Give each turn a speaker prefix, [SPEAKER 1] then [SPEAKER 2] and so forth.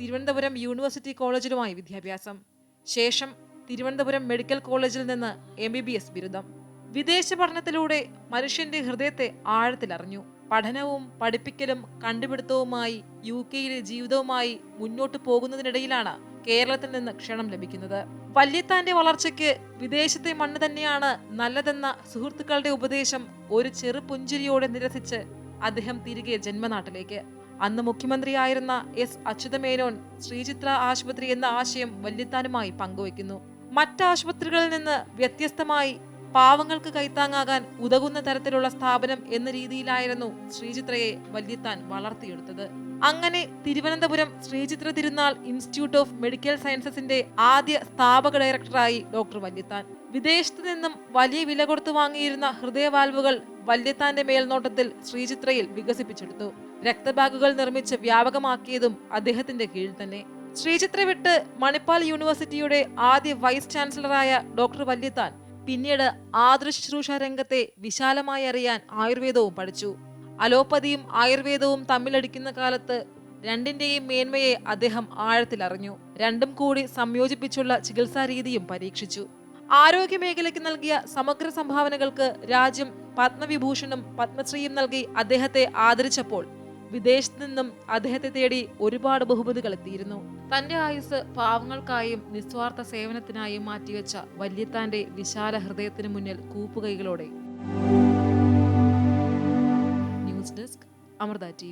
[SPEAKER 1] Thiruvananthapuram university കോളേജിലുമായി വിദ്യാഭ്യാസം. ശേഷം Thiruvananthapuram medical കോളേജിൽ നിന്ന് എം ബി ബി എസ് ബിരുദം. വിദേശ പഠനത്തിലൂടെ മനുഷ്യന്റെ ഹൃദയത്തെ ആഴത്തിലറിഞ്ഞു. പഠനവും പഠിപ്പിക്കലും കണ്ടുപിടുത്തവുമായി യു കെയിലെ ജീവിതവുമായി മുന്നോട്ട് പോകുന്നതിനിടയിലാണ് കേരളത്തിൽ നിന്ന് ക്ഷണം ലഭിക്കുന്നത്. വല്യത്താന്റെ വളർച്ചയ്ക്ക് വിദേശത്തെ മണ്ണ് തന്നെയാണ് നല്ലതെന്ന സുഹൃത്തുക്കളുടെ ഉപദേശം ഒരു ചെറു പുഞ്ചിരിയോടെ നിരസിച്ച് അദ്ദേഹം തിരികെ ജന്മനാട്ടിലേക്ക്. അന്ന് മുഖ്യമന്ത്രിയായിരുന്ന എസ് അച്യുതമേനോൻ ശ്രീചിത്ര ആശുപത്രി എന്ന ആശയം വല്യത്താനുമായി പങ്കുവയ്ക്കുന്നു. മറ്റ് ആശുപത്രികളിൽ നിന്ന് വ്യത്യസ്തമായി പാവങ്ങൾക്ക് കൈത്താങ്ങാകാൻ ഉതകുന്ന തരത്തിലുള്ള സ്ഥാപനം എന്ന രീതിയിലായിരുന്നു ശ്രീചിത്രയെ വല്യത്താൻ വളർത്തിയെടുത്തത്. അങ്ങനെ തിരുവനന്തപുരം ശ്രീചിത്ര തിരുനാൾ ഇൻസ്റ്റിറ്റ്യൂട്ട് ഓഫ് മെഡിക്കൽ സയൻസസിന്റെ ആദ്യ സ്ഥാപക ഡയറക്ടറായി ഡോക്ടർ വല്യത്താൻ. വിദേശത്തു നിന്നും വലിയ വില കൊടുത്തു വാങ്ങിയിരുന്ന ഹൃദയവാൽവുകൾ വല്യത്താന്റെ മേൽനോട്ടത്തിൽ ശ്രീചിത്രയിൽ വികസിപ്പിച്ചെടുത്തു. രക്തബാഗുകൾ നിർമ്മിച്ച് വ്യാപകമാക്കിയതും അദ്ദേഹത്തിന്റെ കീഴിൽ തന്നെ. ശ്രീചിത്ര വിട്ട് മണിപ്പാൽ യൂണിവേഴ്സിറ്റിയുടെ ആദ്യ വൈസ് ചാൻസലറായ ഡോക്ടർ വല്യത്താൻ പിന്നീട് ആതുര ശുശ്രൂഷ രംഗത്തെ വിശാലമായി അറിയാൻ ആയുർവേദവും പഠിച്ചു. അലോപ്പതിയും ആയുർവേദവും തമ്മിലടിക്കുന്ന കാലത്ത് രണ്ടിന്റെയും മേന്മയെ അദ്ദേഹം ആഴത്തിൽ അറിഞ്ഞു. രണ്ടും കൂടി സംയോജിപ്പിച്ചുള്ള ചികിത്സാ രീതിയും പരീക്ഷിച്ചു. ആരോഗ്യ മേഖലയ്ക്ക് നൽകിയ സമഗ്ര സംഭാവനകൾക്ക് രാജ്യം പത്മവിഭൂഷണും പത്മശ്രീയും നൽകി അദ്ദേഹത്തെ ആദരിച്ചപ്പോൾ വിദേശത്ത് നിന്നും അദ്ദേഹത്തെ തേടി ഒരുപാട് ബഹുമതികൾ എത്തിയിരുന്നു. തന്റെ ആയുസ് പാവങ്ങൾക്കായും നിസ്വാർത്ഥ സേവനത്തിനായും മാറ്റിവെച്ച വല്യത്താന്റെ വിശാല ഹൃദയത്തിന് മുന്നിൽ കൂപ്പുകൈകളോടെ. News desk Amrita TV